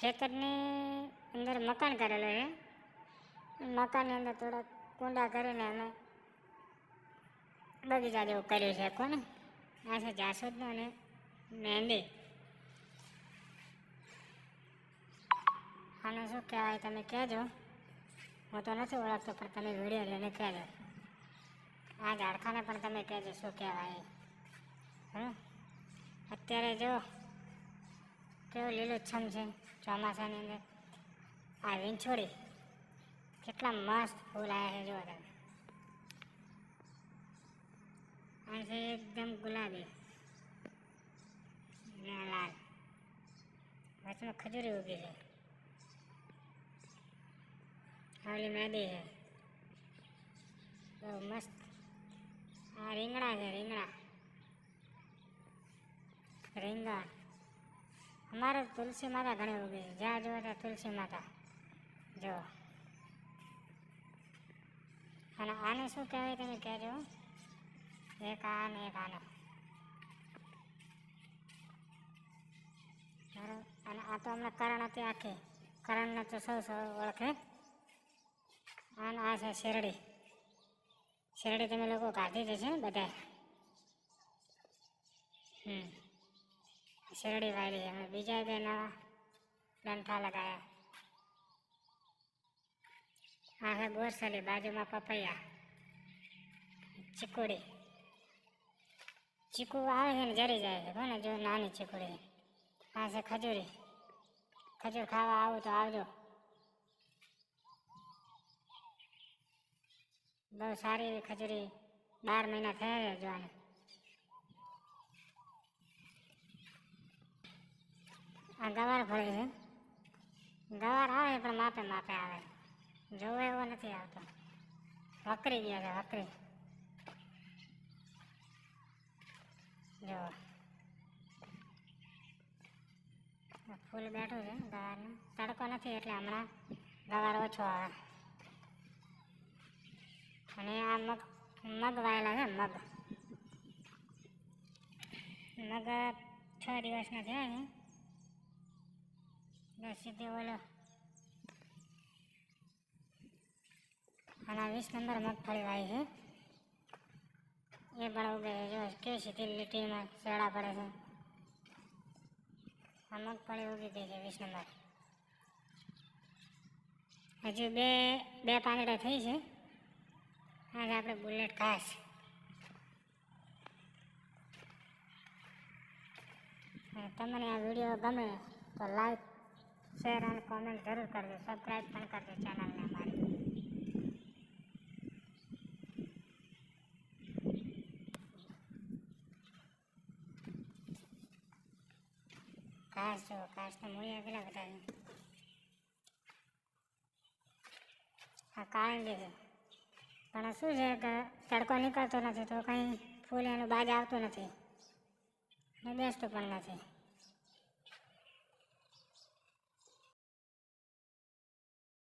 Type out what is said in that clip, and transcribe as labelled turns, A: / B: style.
A: ખેતરની અંદર મકાન કરેલું છે. મકાનની અંદર થોડાક કુંડા કરીને અમે બગીચા જેવું કર્યું છે કોને આ છે જાસૂદનો અને મહેંદી. આને શું કહેવાય તમે કહેજો. હું તો નથી ઓળખતો, પણ તમે વીડિયો લઈને કહેજો. આ ઝાડખાને પણ તમે કહેજો શું કહેવાય. હમ? અત્યારે જો કેવું લીલુંછમ છે, ચોમાસાની અંદર? આ વિંછોડી. કેટલા મસ્ત ફૂલ આવ્યા છે જોવા તમે. આ છે એકદમ ગુલાબી. ને લાલ. વચમાં ખજૂરી ઉગી છે. આવલી મેદી છે. બહુ મસ્ત. આ રીંગણા છે, રીંગણા. રીંગણ. અમારે તુલસી માતા ઘણી ઉગી જ્યાં જુઓ ત્યાં તુલસી માતા. જો અને આને શું કહેવાય તમે કહેજો? એક આ ને એક આને. બરાબર અને આ તો અમને કરણ હતી આખી. કરણને તો સૌ સૌ ઓળખે. અને આ છે શેરડી. શેરડી તમે લોકો કાઢી દેશે ને બધા હમ. શેરડી વાળી અમે બીજા બે નવા ડંઠા લગાયા. આ ગોરસલી, બાજુમાં પપૈયા. ચીકુડી. ચીકુ આવે છે ને, જરી જાય છે. કોને જો નાની ચીકુડી. આ છે ખજૂરી. ખજૂર ખાવા આવું તો આવજો. બહુ સારી એવી ખજૂરી બાર મહિના થયા છે જોવાને. આ ગવાર ભરે છે. ગવાર આવે પણ માપે માપે આવે. જોવે એવો નથી આવતો. વકરી ગયા છે, વકરી. જો ફૂલ બેઠું છે ગવારનું તડકો નથી એટલે હમણાં ગવાર ઓછો આવે. અને આ મગ મગ વાયેલા છે, મગ. મગ છ દિવસના થયા છે. બસ સીધી ઓલો અને વીસ નંબર મગફળી વાય છે. એ પણ ઉગે છે. જો કેવી સીધી લીટીમાં શેડા પડે છે. આ મગફળી ઉગી ગઈ છે વીસ નંબર હજુ બે બે પાંદડા થઈ છે. આજે આપણે બુલેટ ખાસ. તમને આ વીડિયો ગમે તો લાઈક શેર અને કોમેન્ટ જરૂર કરજો. સબસ્ક્રાઈબ પણ કરજો ચેનલને અમારી. ઘાસ જો ઘાસના મૂળિયા કેટલા બધા આ કાળંગી છે. પણ શું છે કે તડકો નીકળતો નથી તો કંઈ ફૂલ એનું બાજ આવતું નથી. ને બેસતું પણ નથી.